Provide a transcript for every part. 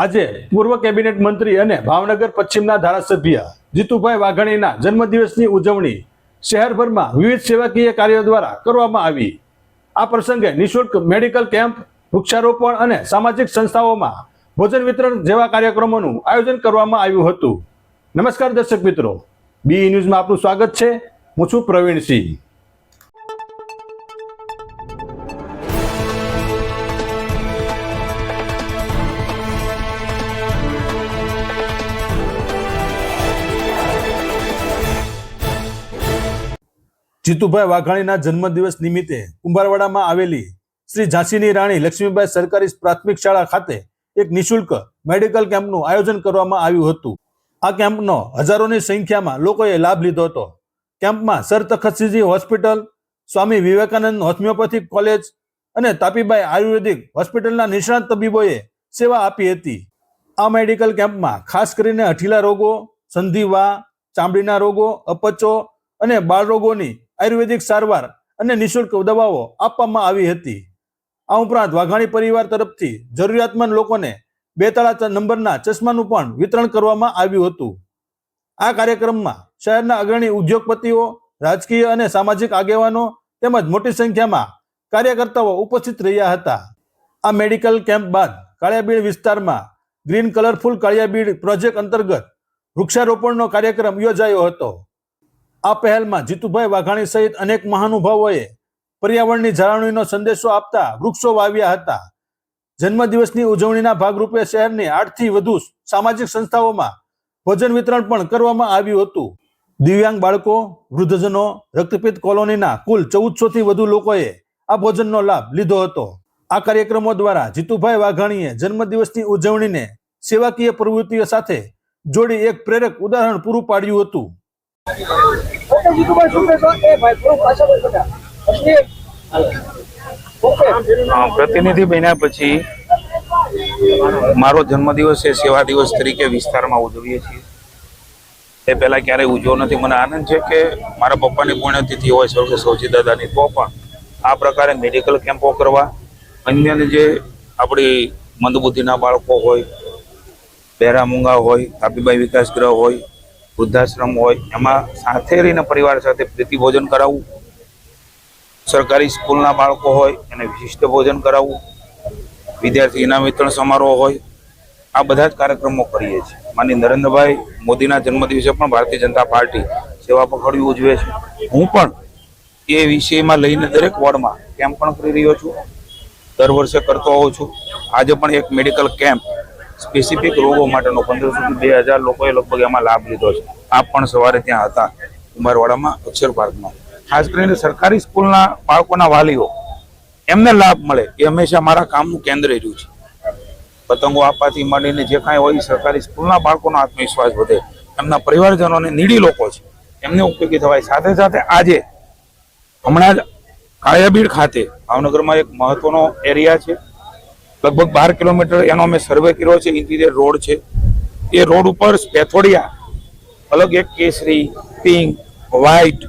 આજે પૂર્વ કેબિનેટ મંત્રી અને ભાવનગર પશ્ચિમના ધારાસભ્ય જીતુભાઈ વાઘાણીના જન્મદિવસની ઉજવણી શહેરભરમાં વિવિધ સેવાકીય કાર્યો દ્વારા કરવામાં આવી. આ પ્રસંગે નિઃશુલ્ક મેડિકલ કેમ્પ, વૃક્ષારોપણ અને સામાજિક સંસ્થાઓમાં ભોજન વિતરણ જેવા કાર્યક્રમોનું આયોજન કરવામાં આવ્યું હતું. નમસ્કાર દર્શક મિત્રો. બી ન્યૂઝમાં આપનું સ્વાગત છે. હું છું પ્રવીણસિંહ જીતુભાઈ વાઘાણીના જન્મદિવસ નિમિત્તે કુંભારવાડામાં આવેલી શ્રી ઝાંસીની રાણી લક્ષ્મીબાઈ સરકારી પ્રાથમિક શાળા ખાતે એક નિઃશુલ્ક મેડિકલ કેમ્પનું આયોજન કરવામાં આવ્યું હતું. આ કેમ્પનો હજારોની સંખ્યામાં લોકોએ લાભ લીધો હતો. કેમ્પમાં sir Takhtsinhji hospital, Swami Vivekananda homeopathic college અને તાપીબાઈ આયુર્વેદિક હોસ્પિટલના નિષ્ણાત તબીબોએ સેવા આપી હતી. આ મેડિકલ કેમ્પમાં ખાસ કરીને અઠીલા રોગો, સંધિવા, ચામડીના રોગો, અપચો અને બાળ રોગોની આયુર્વેદિક સારવાર અને નિઃશુલ્ક દવાઓ આપવામાં આવી હતી. આ ઉપરાંત વાઘાણી પરિવાર તરફથી જરૂરિયાતમંદ લોકોને બે તાળા નંબરના ચશ્માનું પણ વિતરણ કરવામાં આવ્યું હતું. આ કાર્યક્રમમાં શહેરના અગ્રણી ઉદ્યોગપતિઓ, રાજકીય અને સામાજિક આગેવાનો તેમજ મોટી સંખ્યામાં કાર્યકર્તાઓ ઉપસ્થિત રહ્યા હતા. આ મેડિકલ કેમ્પ બાદ કાળિયાબીડ વિસ્તારમાં ગ્રીન કલરફુલ કાળિયાબીડ પ્રોજેક્ટ અંતર્ગત વૃક્ષારોપણનો કાર્યક્રમ યોજાયો હતો. આ પહેલમાં જીતુભાઈ વાઘાણી સહિત અનેક મહાનુભાવોએ પર્યાવરણની જાળવણીનો સંદેશો આપતા વૃક્ષો વાવ્યા હતા. જન્મદિવસની ઉજવણીના ભાગરૂપે શહેરની આઠથી વધુ સામાજિક સંસ્થાઓમાં ભોજન વિતરણ પણ કરવામાં આવ્યું હતું. દિવ્યાંગ બાળકો, વૃદ્ધજનો રક્તપિત કોલોનીના કુલ ચૌદસો થી વધુ લોકોએ આ ભોજનનો લાભ લીધો હતો. આ કાર્યક્રમો દ્વારા જીતુભાઈ વાઘાણીએ જન્મદિવસની ઉજવણીને સેવાકીય પ્રવૃત્તિઓ સાથે જોડી એક પ્રેરક ઉદાહરણ પૂરું પાડ્યું હતું. પ્રતિનિધિ બન્યા પછી મારો જન્મદિવસ એ સેવા દિવસ તરીકે વિસ્તારમાં ઉજવીએ છીએ. એ પહેલાં ક્યારેય ઉજવ્યો નથી. મને આનંદ છે કે મારા પપ્પાની પુણ્યતિથિ હોય, સ્વર્ગ સૌજી દાદાની, તો પણ આ પ્રકારે મેડિકલ કેમ્પો કરવા. અન્યને જે આપણી મંદબુદ્ધિના બાળકો હોય બહેરા મૂંગા હોય, તાપીબાઈ વિકાસ ગ્રહ હોય વૃદ્ધાશ્રમ હોય, એમાં સાથે રહીને પરિવાર સાથે પ્રીતિ ભોજન કરાવવું. સરકારી સ્કૂલના બાળકો હોય, એને વિશિષ્ટ ભોજન કરાવવું. વિદ્યાર્થી ઇનામ વિતરણ સમારોહ હોય, આ બધા જ કાર્યક્રમો કરીએ છીએ. માની નરેન્દ્રભાઈ મોદીના જન્મદિવસે પણ ભારતીય જનતા પાર્ટી સેવા પખડવી ઉજવે છે. હું પણ એ વિષયમાં લઈને દરેક વોર્ડમાં કેમ્પ પણ કરી રહ્યો છું. દર વર્ષે કરતો હોઉં છું. આજે પણ એક મેડિકલ કેમ્પ સ્પેસિફિક રોગો માટેનો પંદરસોથી બે હજાર લોકોએ લગભગ એમાં લાભ લીધો છે. આપ પણ સવારે ત્યાં હતા કુમારવાડામાં અક્ષર પાર્કમાં. ખાસ કરીને સરકારી સ્કૂલના બાળકોના વાલીઓ, એમને લાભ મળે એ હંમેશા મારા કામનું કેન્દ્ર રહ્યું છે. પતંગો આપવાથી માંડીને જે કાંઈ હોય સરકારી સ્કૂલના બાળકોનો આત્મવિશ્વાસ વધે. એમના પરિવારજનોને નીડી લોકો છે. એમને ઉપયોગી થવાય. સાથે સાથે આજે હમણાં જ કાળિયાબીડ ખાતે ભાવનગરમાં એક મહત્વનો એરિયા છે. લગભગ બાર કિલોમીટર એનો અમે સર્વે કર્યો છે ઇન્ટિરિયર રોડ છે. એ રોડ ઉપર સ્પેથોડિયા અલગ એક કેસરી પિંક વ્હાઈટ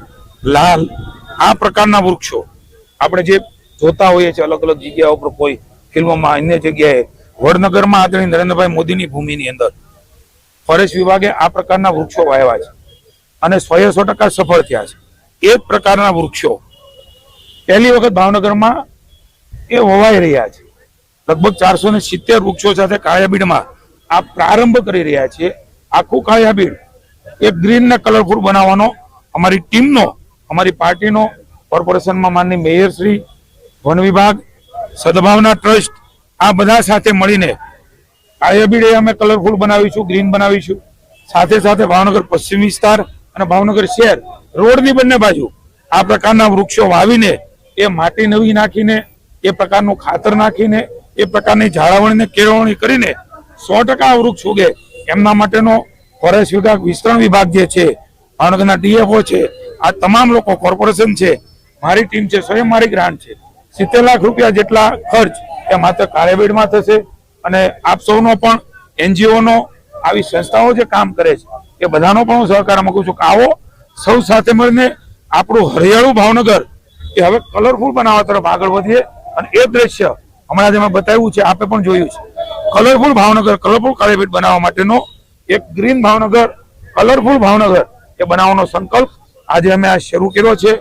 લાલ, આ પ્રકારના વૃક્ષો આપણે જે જોતા હોઈએ છીએ અલગ અલગ જગ્યાઓ પર કોઈ ફિલ્મોમાં, અન્ય જગ્યાએ, વડનગરમાં આદરણીય નરેન્દ્રભાઈ મોદીની ભૂમિની અંદર. ફોરેસ્ટ વિભાગે આ પ્રકારના વૃક્ષો વાવ્યા છે અને સો સો ટકા સફળ થયા છે. એ પ્રકારના વૃક્ષો પહેલી વખત ભાવનગરમાં એ વવાઈ રહ્યા છે. લગભગ ચારસો ને સિત્તેર વૃક્ષો સાથે કાળિયાબીડમાં આ પ્રારંભ કરી રહ્યા છીએ આખું કાળિયાબીડ એક ગ્રીન ને કલરફુલ બનાવવાનો અમારી ટીમનો, અમારી પાર્ટીનો, કોર્પોરેશનમાં માનની મેયરશ્રી વન વિભાગ, સદભાવના ટ્રસ્ટ, આ બધા સાથે મળીને કાળિયાબીડ અમે કલરફુલ બનાવીશું ગ્રીન બનાવીશું. સાથે સાથે ભાવનગર પશ્ચિમ વિસ્તાર અને ભાવનગર શહેર રોડની બંને બાજુ આ પ્રકારના વૃક્ષો વાવીને એ માટી નવી નાખીને, એ પ્રકારનું ખાતર નાખીને એ પ્રકારની જાળવણીને કેળવણી કરીને સો ટકા વૃક્ષ ઉગે. એમના માટેનો ફોરેસ્ટ વિભાગ વિસ્તરણ વિભાગ જે છે, ભાવનગરના ડીએફઓ છે, આ તમામ લોકો કોર્પોરેશન છે, મારી ટીમ છે, સ્વયં મારી ગ્રાન્ટ છે. સિત્તેર લાખ રૂપિયા જેટલા ખર્ચ એ માત્ર કાળેબેડમાં થશે અને આપ સૌનો પણ, એનજીઓનો, આવી સંસ્થાઓ જે કામ કરે છે, એ બધાનો પણ હું સહકાર માગું છું કે આવો સૌ સાથે મળીને આપણું હરિયાળું ભાવનગર, એ હવે કલરફુલ બનાવવા તરફ આગળ વધીએ અને એ દ્રશ્ય હમણાં જેમાં બતાવ્યું છે, આપે પણ જોયું છે. કલરફુલ ભાવનગર કલરફુલ કાળીપીઠ બનાવવા માટેનો એક ગ્રીન ભાવનગર કલરફુલ ભાવનગર એ બનાવવાનો સંકલ્પ આજે અમે આ શરૂ કર્યો છે.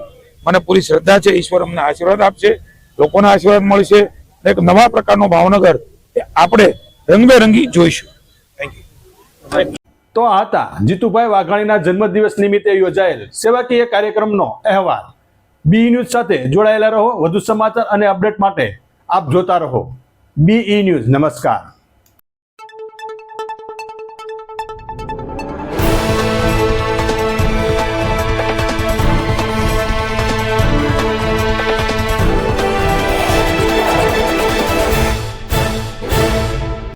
મને પૂરી શ્રદ્ધા છે, ઈશ્વર અમને આશીર્વાદ આપશે, લોકોના આશીર્વાદ મળશે એક નવા પ્રકારનો ભાવનગર એ આપણે રંગબેરંગી જોઈશું. થેન્ક યુ તો આ હતા જીતુભાઈ વાઘાણીના જન્મદિવસ નિમિત્તે યોજાયેલ સેવાકીય કાર્યક્રમનો અહેવાલ. બી ન્યૂઝ સાથે જોડાયેલા રહો. વધુ સમાચાર અને અપડેટ માટે આપ જોતા રહો. બી ન્યૂઝ નમસ્કાર.